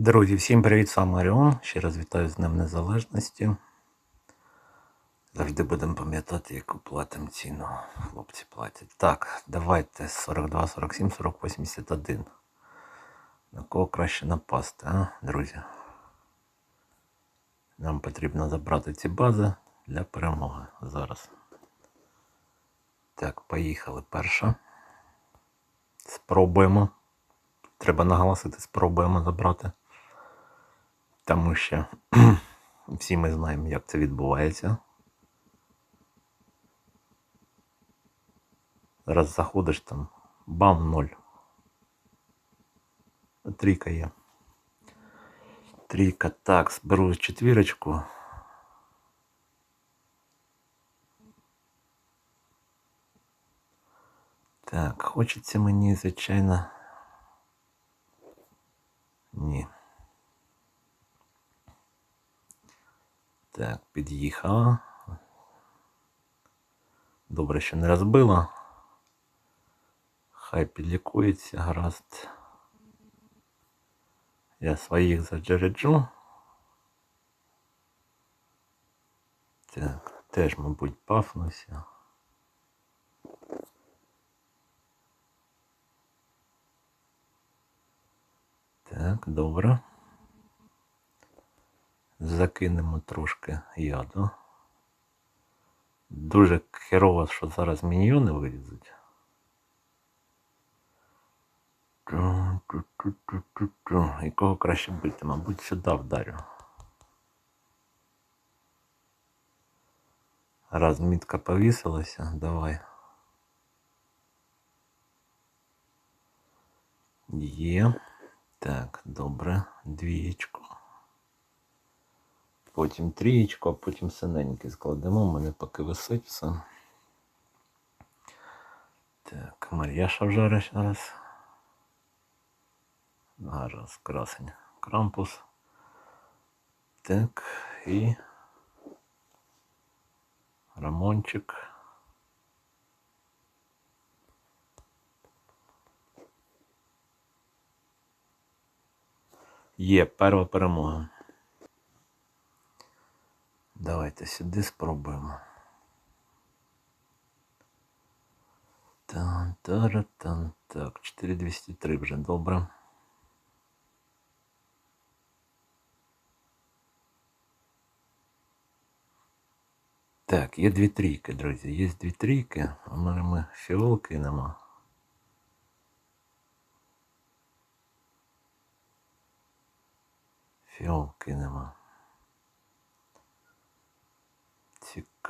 Друзі, всім привіт, сам Оріон. Ще раз вітаю з Днем Незалежності. Завжди будемо пам'ятати, яку платимо ціну. Хлопці платять. Так, давайте 42, 47, 40, 81. На кого краще напасти, а, друзі? Нам потрібно забрати ці бази для перемоги зараз. Так, поїхали. Перша. Спробуємо. Треба наголосити, спробуємо забрати. Тому що всі ми знаємо, як це відбувається. Раз заходиш там, бам, ноль. Трійка є. Трійка. Так, беру четвірочку. Так, хочеться мені, звичайно. Ні. Так, під'їхала. Добре, що не розбила. Хай підлікується, гаразд. Я своїх заджереджу. Так, теж, мабуть, пафнуся. Так, добре. Закинемо трошки яду. Дуже херово, що зараз міньйони вилізуть. І кого краще бити? Мабуть, сюди вдарю. Раз мітка повісилася, давай. Є. Так, добре. Двієчку. Потім трієчку, а потім синенький складемо. У мене поки висить все. Так, Мар'яша вже зараз. Гаразд, красень. Крампус. Так, і Рамончик. Є перша перемога. Давайте сюди спробуємо. Тан тара тан Так, 4203 вже добре. Так, є дві трійки, друзі. Є дві трійки, а може ми фіол кинемо. Фіол кинемо.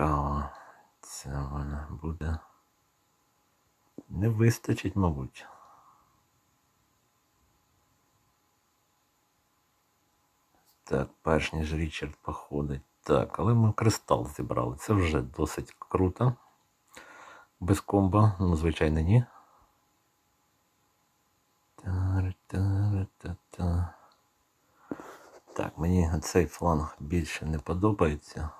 Цікаво. Це вона буде. Не вистачить, мабуть. Так, перш ніж Річард походить. Так, але ми кристал зібрали. Це вже досить круто. Без комба, ну, звичайно, ні. Так, мені цей фланг більше не подобається.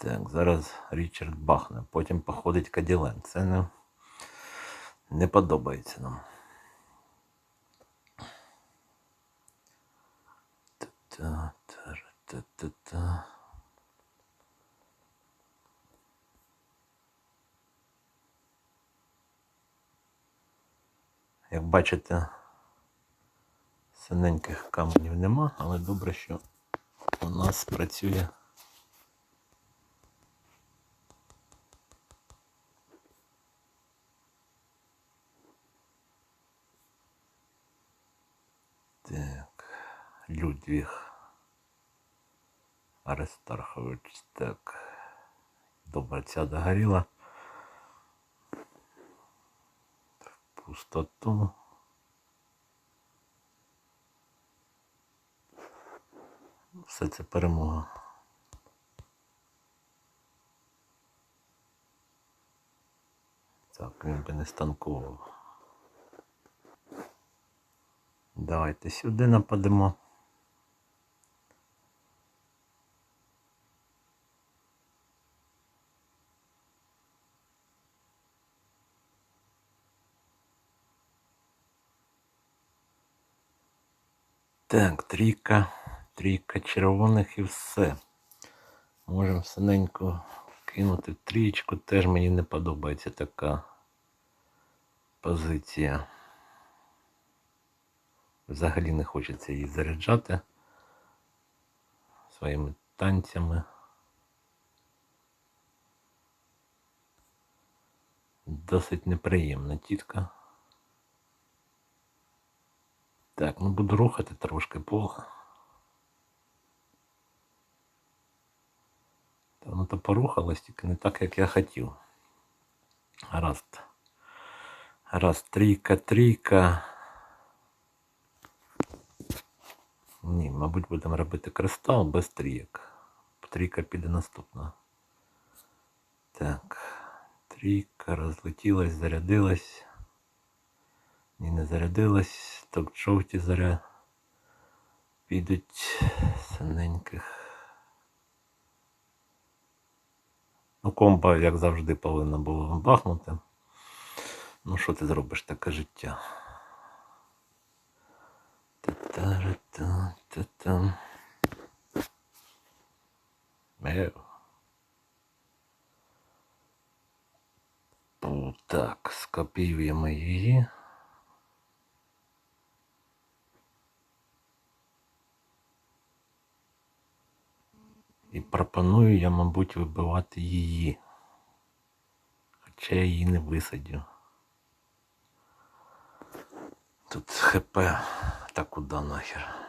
Так, зараз Річард бахне, потім походить Каділен. Це не, не подобається нам. Та-та-та-та-та-та. Як бачите, синеньких каменів нема, але добре, що у нас працює. Людвіг Аристархович. Так. Добре, ця догоріла. В пустоту. Все це перемога. Так, він би не станковував. Давайте сюди нападемо. Так, трійка, трійка червоних і все. Можемо синенько кинути в трієчку. Теж мені не подобається така позиція. Взагалі не хочеться її заряджати своїми танцями. Досить неприємна тітка. Так, ну буду рухати трошки поле. Та воно то порухалось, тільки не так, як я хотів. Гаразд. Гаразд, трійка, трійка. Ні, мабуть, будемо робити кристал без трійок. Трійка піде наступна. Так. Трійка розлетілась, зарядилась. Ні, не зарядилась. Так жовті заря підуть синеньких. Ну, комба, як завжди, повинна була бахнути. Ну, що ти зробиш таке життя? Пу, Так, скопіюємо її. І пропоную я, мабуть, вибивати її. Хоча я її не висадю. Тут ХП та куди нахер.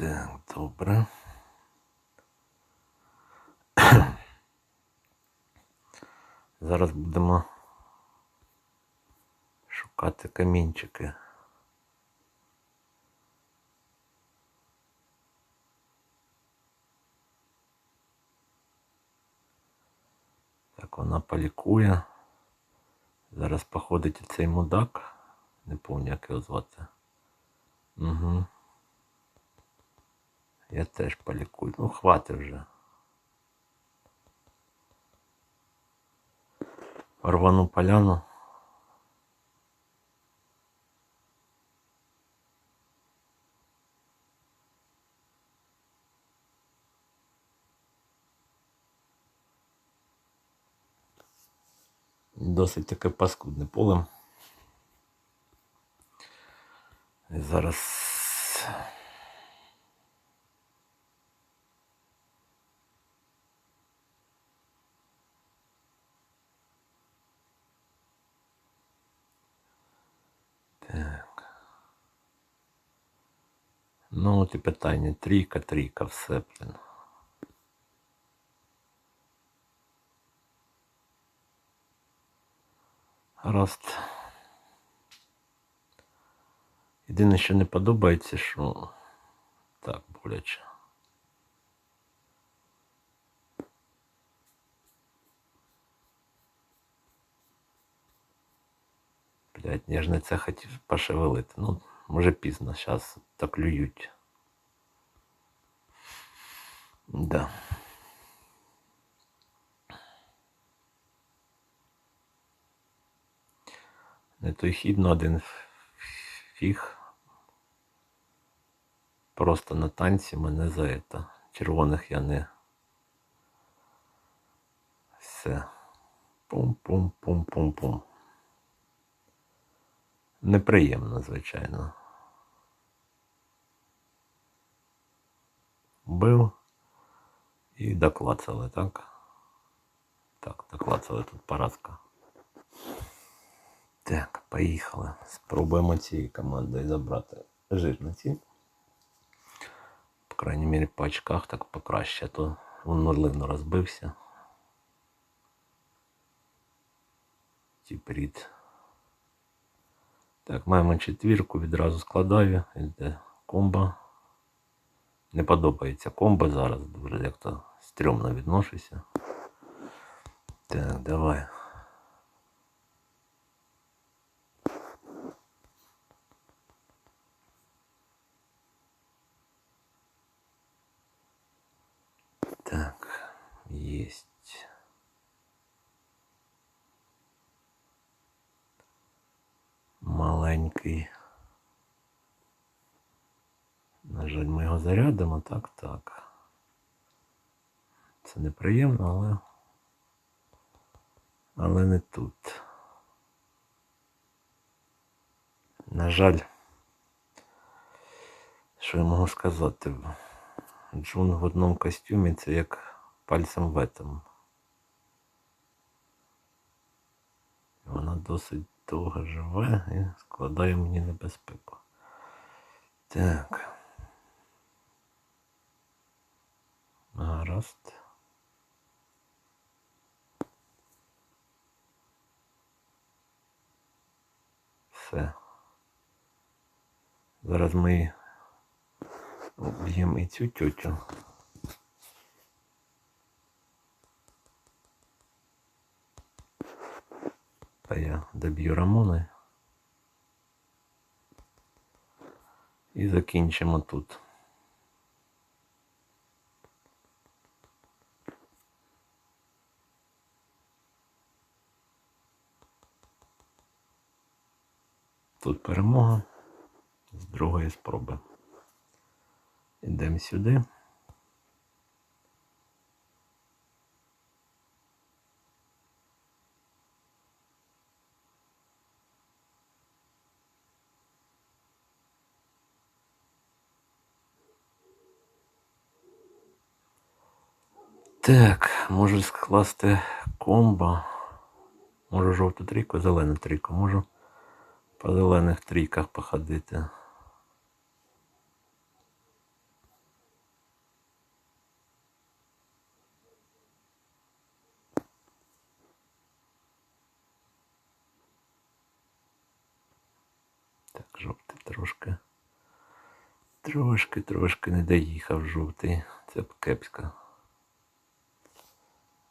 Так, добре. Зараз будемо шукати камінчики. Так, вона полікує. Зараз походить цей мудак. Не пам'ятаю, як його звати. Угу. Я теж полікую. Ну, хватить вже. Рвану поляну. Досить таке паскудне поле. Зараз Так. Ну, от питання. Трійка, трійка, все, блін. Гаразд. Єдине, що не подобається, що так, боляче. Блять, я це хотів пошевелити. Ну, може пізно, зараз так клюють. Да. Не той хід, но один фіг. Просто на танці мене за это. Червоних я не. Все. Пум-пум-пум-пум-пум. Неприємно, звичайно. Бив і доклацали, так? Так, доклацали тут поразка. Так, поїхали. Спробуємо цією командою забрати жирниці. По крайній мірі по очках так покраще, то він норливно розбився. Тіпрід. Так, маємо четвірку, відразу складаю, йде комба. Не подобається комба зараз, дуже як-то стрёмно відношуся. Так, давай. Так, есть. Маленький. На жаль, ми його зарядимо ну так, так. Це неприємно, але. Але не тут. На жаль, що я можу сказати? Джун в одному костюмі це як пальцем в этом. Вона досить довго живе і складає мені небезпеку. Так. Гаразд. Все. Зараз ми об'ємо і цю тютю. А я доб'ю Рамони. І закінчимо тут. Перемога з другої спроби. Ідемо сюди. Так, можу скласти комбо. Можу жовту трійку, зелену трійку. Можу по зелених трійках походити. Так, жовтий трошки. Трошки, трошки не доїхав жовтий. Це б кепсько.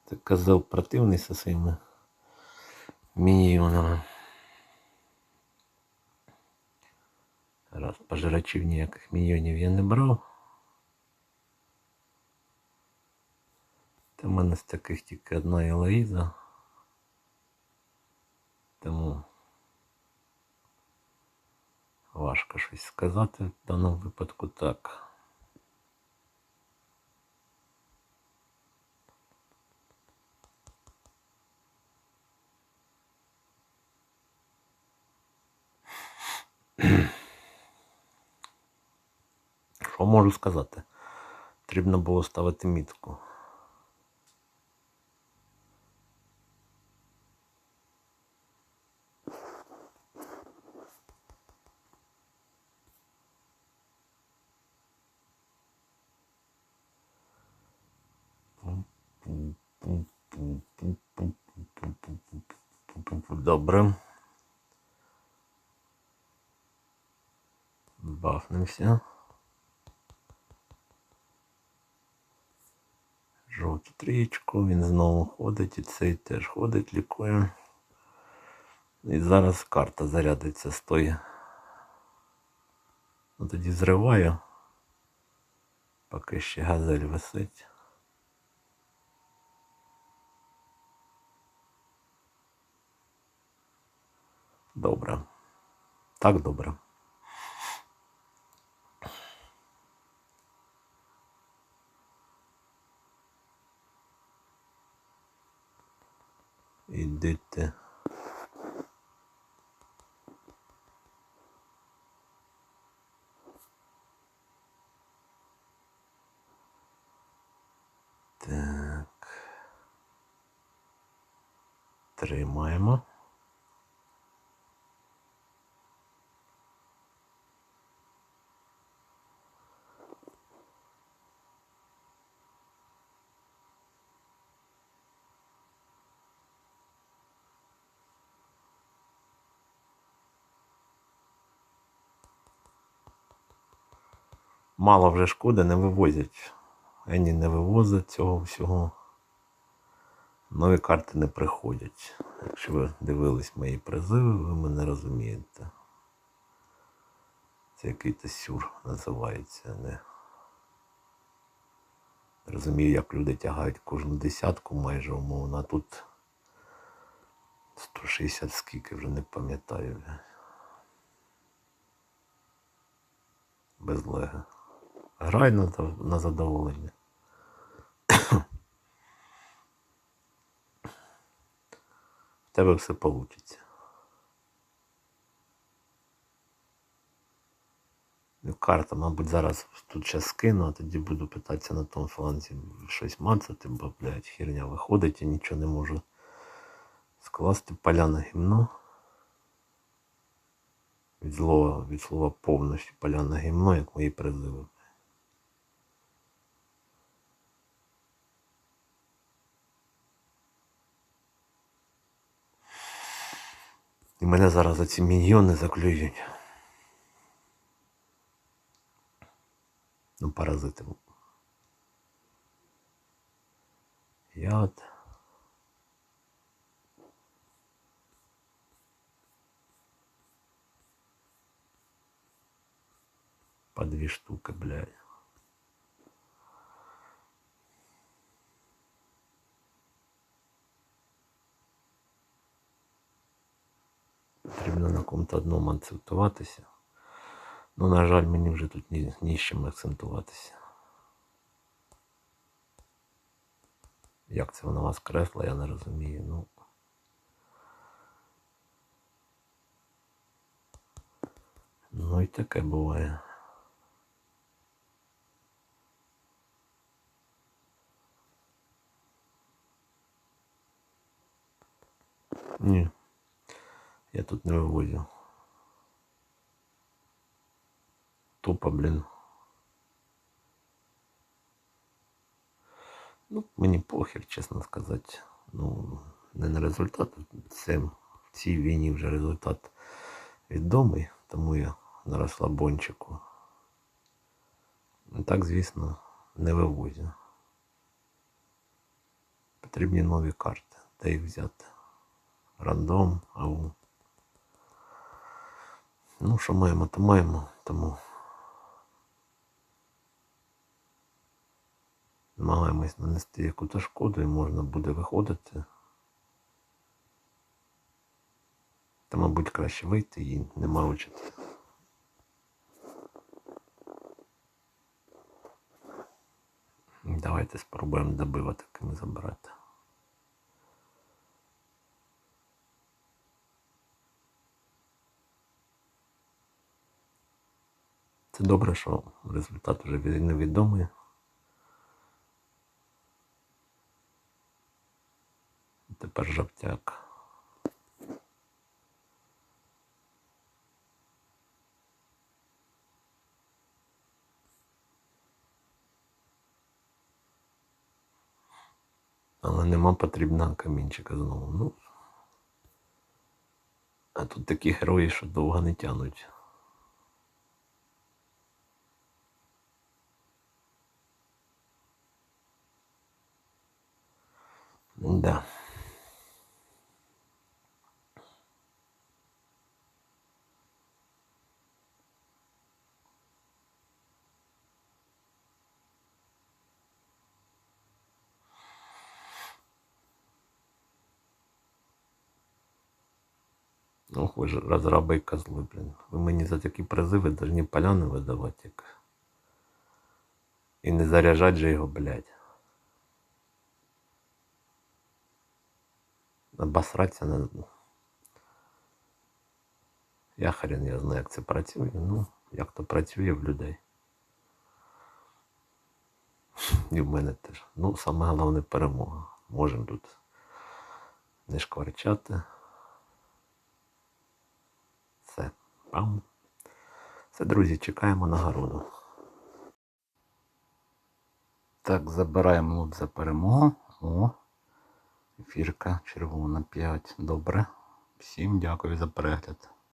Це казав противний зі своїми міньйонами. Пожирачів ніяких міньйонів я не брав. Та в мене з таких тільки одна Елоїза. Тому важко щось сказати в даному випадку так. Що можу сказати? Потрібно було ставити мітку. Добре. Бафнемося. Жовту він знову ходить і цей теж ходить, лікує. І зараз карта зарядиться з тої. Ну, тоді зриваю. Поки ще газель висить. Добре. Так добре. Ідите. Так. Тримаємо. Мало вже шкоди, не вивозять. Ені не вивозять цього всього. Нові карти не приходять. Якщо ви дивились мої призиви, ви мене розумієте. Це який-то сюр називається. Не розумію, як люди тягають кожну десятку майже умовно, а тут 160 скільки вже не пам'ятаю. без лега. Грай на, на задоволення. В тебе все вийде. Ну, Карта, мабуть, зараз тут ще скину, а тоді буду питатися на тому фланзі щось мацати, бо, блядь, херня виходить і нічого не можу скласти поля на гімно. Від слова, від слова повністю поля на гімно, як мої призиви. І мене зараз за ці міньйони заклюють. Ну, паразити. Яд. По две штуки, блядь. Потрібно на кому-то одному акцентуватися. Ну, на жаль, мені вже тут ні, ні з чим акцентуватися. Як це вона вас кресла, я не розумію. Ну. Ну і таке буває. Ні. Я тут не вивозив. Тупо, блін. Ну, мені похер, чесно сказати. Ну, не на результат. Це в цій війні вже результат відомий, тому я на розслабончику. Ну, Так, звісно, не вивозю. Потрібні нові карти. Де їх взяти? Рандом, ау. Ну, що маємо, то маємо, тому намагаємось нанести яку-то шкоду і можна буде виходити. Та, мабуть, краще вийти і не морочити. Давайте спробуємо добива такими забрати. Це добре, що результат вже невідомий. Тепер жовтяк. Але нема потрібного камінчика знову. Ну. А тут такі герої, що довго не тянуть. Да. Ох, ви ж розраби і козли, блін. Ви мені за такі призиви повинні поляни видавати. Як... І не заряджать же його, блядь. Обосратися на. Я хрен я знаю, як це працює. Ну, як то працює в людей. І в мене теж. Ну, саме головне перемога. Можемо тут не шкварчати. Все. Пам. Все, друзі, чекаємо нагороду. Так, забираємо лут за перемогу. О, ефірка червона 5. Добре. Всім дякую за перегляд.